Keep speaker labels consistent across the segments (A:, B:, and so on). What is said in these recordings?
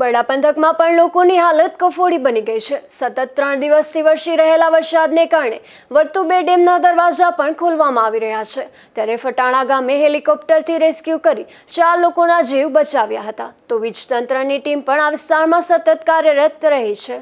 A: બડા પંથકમાં પણ લોકોની હાલત કફોડી બની ગઈ છે. સતત ત્રણ દિવસથી વરસી રહેલા વરસાદને કારણે વર્તુબે ડેમના દરવાજા પણ ખોલવામાં આવી રહ્યા છે. ત્યારે ફટાણા ગામે હેલિકોપ્ટરથી રેસ્ક્યુ કરી ચાર લોકોના જીવ બચાવ્યા હતા. તો વીજતંત્રની ટીમ પણ આ વિસ્તારમાં સતત કાર્યરત રહી છે.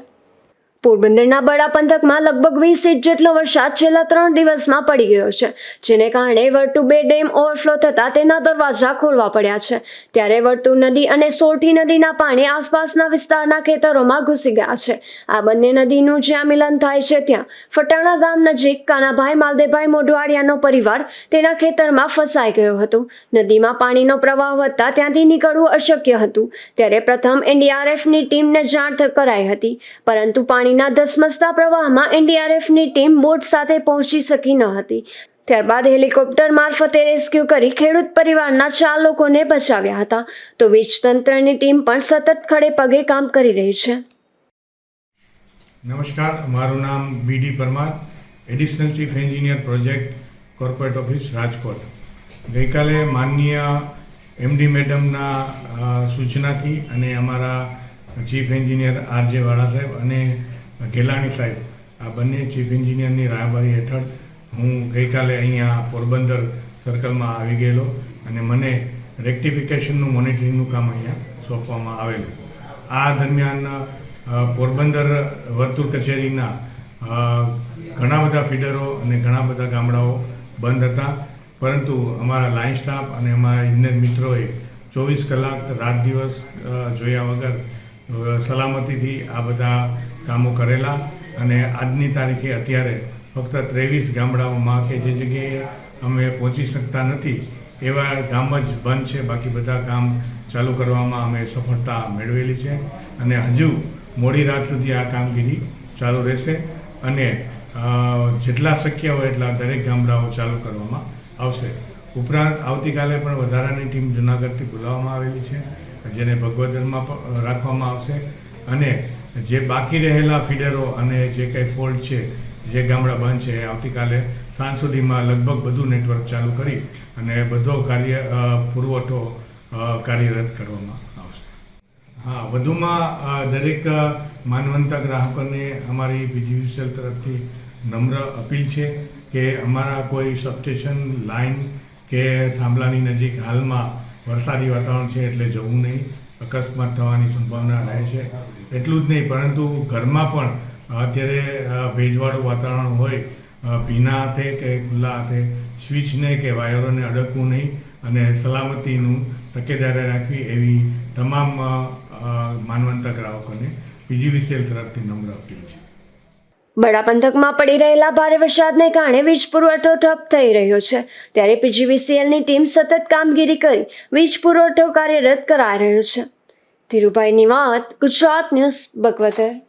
A: પોરબંદરના બડા પંથકમાં લગભગ વીસ ઇંચ જેટલો વરસાદ છેલ્લા ત્રણ દિવસમાં પડી ગયો છે, જેને કારણે વર્તુ બે ડેમ ઓવરફ્લો થતાં તેના દરવાજા ખોલવા પડ્યા છે. ત્યારે વર્તુ નદી અને સોરઠી નદીના પાણી આસપાસના વિસ્તારના ખેતરોમાં ઘૂસી ગયા છે. આ બંને નદીનું જ્યાં મિલન થાય છે ત્યાં ફટાણા ગામ નજીક કાનાભાઈ માલદેભાઈ મોઢવાડિયાનો પરિવાર તેના ખેતરમાં ફસાઈ ગયો હતો. નદીમાં પાણીનો પ્રવાહ વધતા ત્યાંથી નીકળવું અશક્ય હતું. ત્યારે પ્રથમ એનડીઆરએફની ટીમને જાણ કરાઈ હતી. પરંતુ પાણીના ધસમસતા પ્રવાહમાં એનડીઆરએફની ટીમ બોટ સાથે પહોંચી શકી ન હતી. ત્યારબાદ હેલિકોપ્ટર મારફતે રેસ્ક્યુ કરી ખેડૂત પરિવારના ચાર લોકોને બચાવ્યા હતા. તો વીજતંત્રની ટીમ પણ સતત ખડે પગે કામ કરી રહી છે.
B: નમસ્કાર, મારું નામ B D Parmar, additional chief engineer project corporate office Rajkot. ગઈકાલે માનનીય એમડી મેડમના સૂચનાથી અને અમારા ચીફ એન્જિનિયર આર જે વાળા સાહેબ અને ગેલાણી સાહેબ, આ બંને ચીફ એન્જિનિયરની રાહબરી હેઠળ હું ગઈકાલે અહીંયા પોરબંદર સર્કલમાં આવી ગયેલો અને મને રેક્ટિફિકેશનનું મોનિટરિંગનું કામ અહીંયા સોંપવામાં આવેલું. આ દરમિયાન પોરબંદર વર્તુળ કચેરીના ઘણા બધા ફીડરો અને ઘણા બધા ગામડાઓ બંધ હતા. પરંતુ અમારા લાઇન સ્ટાફ અને અમારા ઇજનેર મિત્રોએ ચોવીસ કલાક રાત દિવસ જોયા વગર સલામતીથી આ બધા કામો કરેલા અને આજની તારીખે અત્યારે ફક્ત ત્રેવીસ ગામડાઓમાં કે જે જગ્યાએ અમે પહોંચી શકતા નથી, એવા ગામ જ બંધ છે. બાકી બધા કામ ચાલુ કરવામાં અમે સફળતા મેળવેલી છે અને હજુ મોડી રાત સુધી આ કામગીરી ચાલુ રહેશે અને જેટલા શક્ય હોય એટલા દરેક ગામડાઓ ચાલુ કરવામાં આવશે. ઉપરાંત આવતીકાલે પણ વધારાની ટીમ જુનાગઢથી બોલાવવામાં આવેલી છે, જેને ભગવદરમાં રાખવામાં આવશે અને જે બાકી રહેલા ફીડરો અને જે કંઈ ફોલ્ટ છે, જે ગામડા બંધ છે આવતીકાલે સાંજ સુધીમાં લગભગ બધું નેટવર્ક ચાલુ કરી અને બધો કાર્ય પુરવઠો કાર્યરત કરવામાં આવશે. હા, વધુમાં દરેક માનવંતા ગ્રાહકોને અમારી બીજીવીસીએલ તરફથી નમ્ર અપીલ છે કે અમારા કોઈ સબસ્ટેશન લાઇન કે થાંભલાની નજીક હાલમાં વરસાદી વાતાવરણ છે એટલે જવું નહીં. અકસ્માત થવાની સંભાવના રહે છે. એટલું જ નહીં, પરંતુ ઘરમાં પણ અત્યારે ભેજવાળું વાતાવરણ હોય ભીના હાથે કે ખુલ્લા હાથે, સ્વિચને કે વાયરોને અડકવું નહીં અને સલામતીનું તકેદારી રાખવી એવી તમામ માનવંતા ગ્રાહકોને બીજીવીસીએલ તરફથી નમ્ર અપીલ છે.
A: બડા પંથકમાં પડી રહેલા ભારે વરસાદને કારણે વીજ પુરવઠો ઠપ થઈ રહ્યો છે. ત્યારે પીજીવીસીએલની ટીમ સતત કામગીરી કરી વીજ પુરવઠો કાર્યરત કરાઈ રહ્યો છે. ધીરુભાઈ નિવાત, ગુજરાત ન્યૂઝ, બગવતર.